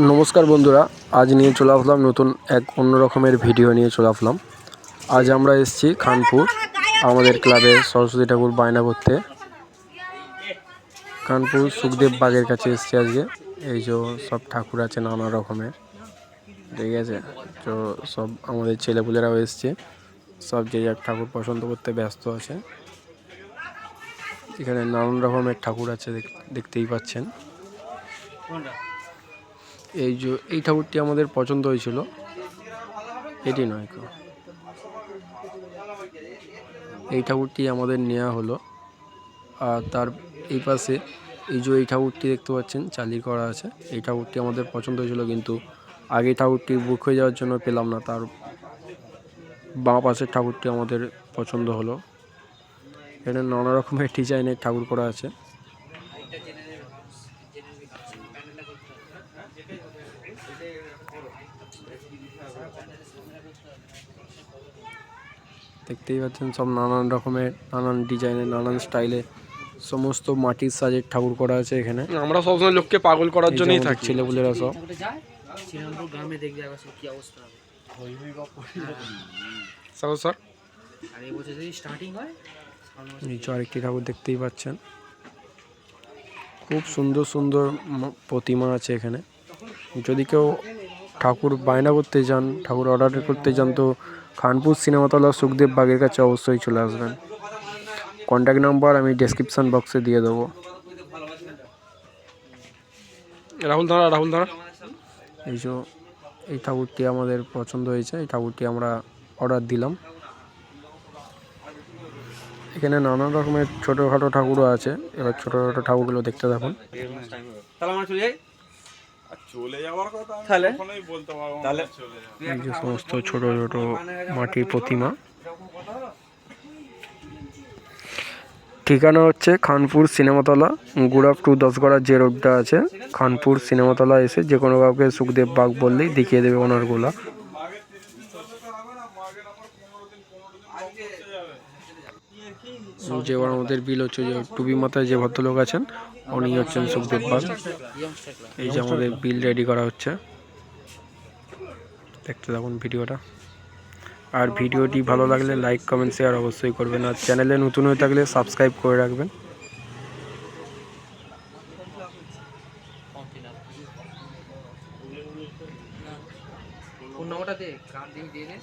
নমস্কার বন্ধুরা, আজ নিয়ে চলে আসলাম নতুন এক অন্য রকমের ভিডিও নিয়ে চলে আসলাম। আজ আমরা এসেছি খানপুর, আমাদের ক্লাবে সরস্বতী ঠাকুর বায়না করতে। খানপুর সুখদেব বাগের কাছে এসেছি আজকে। এই যে সব ঠাকুর আছে নানা রকমের, ঠিক আছে? তো সব আমাদের ছেলেপুলেরাও এসছে। সব যে যার ঠাকুর পছন্দ করতে ব্যস্ত আছে। এখানে নানান রকমের ঠাকুর আছে দেখ- দেখতেই পাচ্ছেন। এই যে, এই ঠাকুরটি আমাদের পছন্দ হয়েছিল। এটি নয় এই ঠাকুরটি আমাদের নেওয়া হলো। আর তার এই পাশে এই যে, এই ঠাকুরটি দেখতে পাচ্ছেন চালি করা আছে। এই ঠাকুরটি আমাদের পছন্দ হয়েছিল, কিন্তু আগে ঠাকুরটি বুক হয়ে যাওয়ার জন্য পেলাম না। তার বাঁ পাশের ঠাকুরটি আমাদের পছন্দ হলো। এখানে নানা রকমের ডিজাইনের ঠাকুর করা আছে। দেখতেই পাচ্ছেন সব নানান রকমের নানান ডিজাইনের নানান স্টাইলে সমস্ত মাটির সাজের ঠাকুর করা আছে এখানে। আমরা সবসময় লোককে পাগল করার জন্যই থাকি। ছেলেপুলেরা সব। ঠাকুরটা যায় শ্রীরামপুর গ্রামে দেখবে কি অবস্থা স্যার? স্যার আর এই বছর যদি স্টার্টিং হয় নিচে আরেকটি ঠাকুর দেখতেই পাচ্ছেন। খুব সুন্দর সুন্দর প্রতিমা আছে এখানে। যদি কেউ ঠাকুর বায়না করতে চান ঠাকুর অর্ডার করতে চান তো খানপুর সিনেমাতলা সুখদেব বাগের কাছে অবশ্যই চলে আসবেন। কন্ট্যাক্ট নাম্বার আমি ডেসক্রিপশন বক্সে দিয়ে দেবো। রাহুল দাঁড়া রাহুল দাঁড়া। এই যে এই ঠাকুরটি আমাদের পছন্দ হয়েছে এই ঠাকুরটি আমরা অর্ডার দিলাম। এখানে নানা রকমের ছোটোখাটো ঠাকুরও আছে। এবার ছোটোখাটো ঠাকুরগুলো দেখতে থাকুন। তাহলে আমরা চলে যাই। চলে যাওয়ার কথা আমি তাহলে? কখনোই বলতে পারব না। তাহলে? চলে যাব এই যে সমস্ত ছোট ছোট মাটির প্রতিমা। ঠিকানা হচ্ছে খানপুর সিনেমাতলা গুড়াপ টু দশগড়ার যে রোডটা আছে। খানপুর সিনেমাতলা এসে যে কোনো কাউকে সুখদেব বাগ বললেই দেখিয়ে দেবে ওনার যে এবার আমাদের বিল হচ্ছে যে টুবি মাথায় যে ভদ্রলোক আছেন উনি হচ্ছেন সুখদেব পাল। এই যে আমাদের বিল রেডি করা হচ্ছে। দেখতে থাকুন ভিডিওটা। আর ভিডিওটি ভালো লাগলে লাইক, কমেন্ট, শেয়ার অবশ্যই করবেন। আর চ্যানেলে নতুন হয়ে থাকলে সাবস্ক্রাইব করে রাখবেন। না ফোন নম্বরটা দে কার্ড দিয়ে দিয়ে দে।